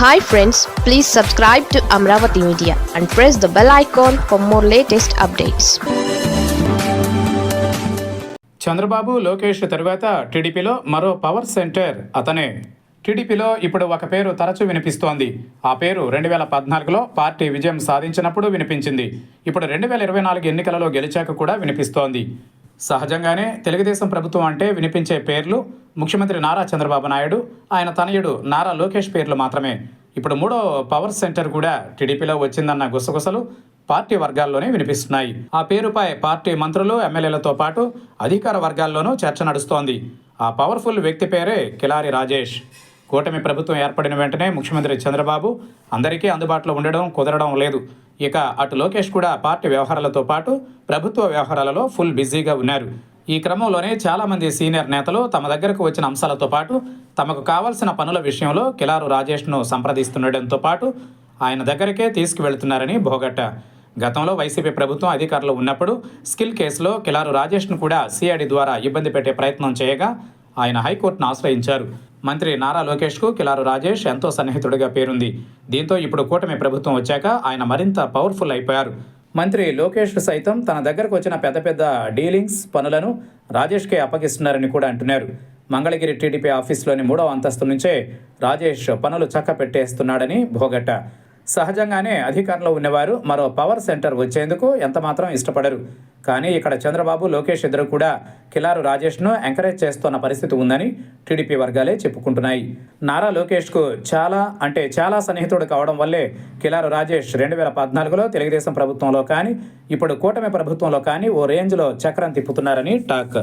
Hi friends please subscribe to Amaravati media and press the bell icon for more latest updates Chandrababu Lokesh తరువాత టీడీపీలో మరో power centre అతనే. టీడీపీలో ఇప్పుడు ఒక పేరు తరచూ వినిపిస్తోంది. ఆ పేరు రెండు వేల పద్నాలుగులో పార్టీ విజయం సాధించినప్పుడు వినిపించింది. ఇప్పుడు రెండు వేల ఇరవై నాలుగు ఎన్నికలలో గెలిచాక కూడా వినిపిస్తోంది. సహజంగానే తెలుగుదేశం ప్రభుత్వం అంటే వినిపించే పేర్లు ముఖ్యమంత్రి నారా చంద్రబాబు నాయుడు ఆయన తనయుడు నారా లోకేష్ పేర్లు మాత్రమే. ఇప్పుడు మూడో పవర్ సెంటర్ కూడా టీడీపీలో వచ్చిందన్న గుసగుసలు పార్టీ వర్గాల్లోనే వినిపిస్తున్నాయి. ఆ పేరుపై పార్టీ మంత్రులు ఎమ్మెల్యేలతో పాటు అధికార వర్గాల్లోనూ చర్చ నడుస్తోంది. ఆ పవర్ఫుల్ వ్యక్తి పేరే కిలారి రాజేష్. కూటమి ప్రభుత్వం ఏర్పడిన వెంటనే ముఖ్యమంత్రి చంద్రబాబు అందరికీ అందుబాటులో ఉండడం కుదరడం లేదు. ఇక అటు లోకేష్ కూడా పార్టీ వ్యవహారాలతో పాటు ప్రభుత్వ వ్యవహారాలలో ఫుల్ బిజీగా ఉన్నారు. ఈ క్రమంలోనే చాలామంది సీనియర్ నేతలు తమ దగ్గరకు వచ్చిన అంశాలతో పాటు తమకు కావాల్సిన పనుల విషయంలో కిలారు రాజేష్ను సంప్రదిస్తుండటంతో పాటు ఆయన దగ్గరికే తీసుకువెళ్తున్నారని భోగట్ట గతంలో వైసీపీ ప్రభుత్వం అధికారంలో ఉన్నప్పుడు స్కిల్ కేసులో కిలారు రాజేష్ను కూడా సిఐడి ద్వారా ఇబ్బంది పెట్టే ప్రయత్నం చేయగా ఆయన హైకోర్టును ఆశ్రయించారు. మంత్రి నారా లోకేష్కు కిలారు రాజేష్ ఎంతో సన్నిహితుడిగా పేరుంది. దీంతో ఇప్పుడు కూటమి ప్రభుత్వం వచ్చాక ఆయన మరింత పవర్ఫుల్ అయిపోయారు. మంత్రి లోకేష్ సైతం తన దగ్గరకు వచ్చిన పెద్ద పెద్ద డీలింగ్స్ పనులను రాజేష్కే అప్పగిస్తున్నారని కూడా అంటున్నారు. మంగళగిరి టీడీపీ ఆఫీస్లోని మూడవ అంతస్తు నుంచే రాజేష్ పనులు చక్కపెట్టేస్తున్నాడని భోగట్ట సహజంగానే అధికారంలో ఉన్నవారు మరో పవర్ సెంటర్ వచ్చేందుకు ఎంతమాత్రం ఇష్టపడరు. కానీ ఇక్కడ చంద్రబాబు లోకేష్ ఇద్దరు కూడా కిలారు రాజేష్ను ఎంకరేజ్ చేస్తున్న పరిస్థితి ఉందని టీడీపీ వర్గాలే చెప్పుకుంటున్నాయి. నారా లోకేష్కు చాలా అంటే చాలా సన్నిహితుడు కావడం వల్లే కిలారు రాజేష్ రెండు వేల పద్నాలుగులో తెలుగుదేశం ప్రభుత్వంలో కానీ ఇప్పుడు కూటమి ప్రభుత్వంలో కానీ ఓ రేంజ్లో చక్రం తిప్పుతున్నారని టాక్.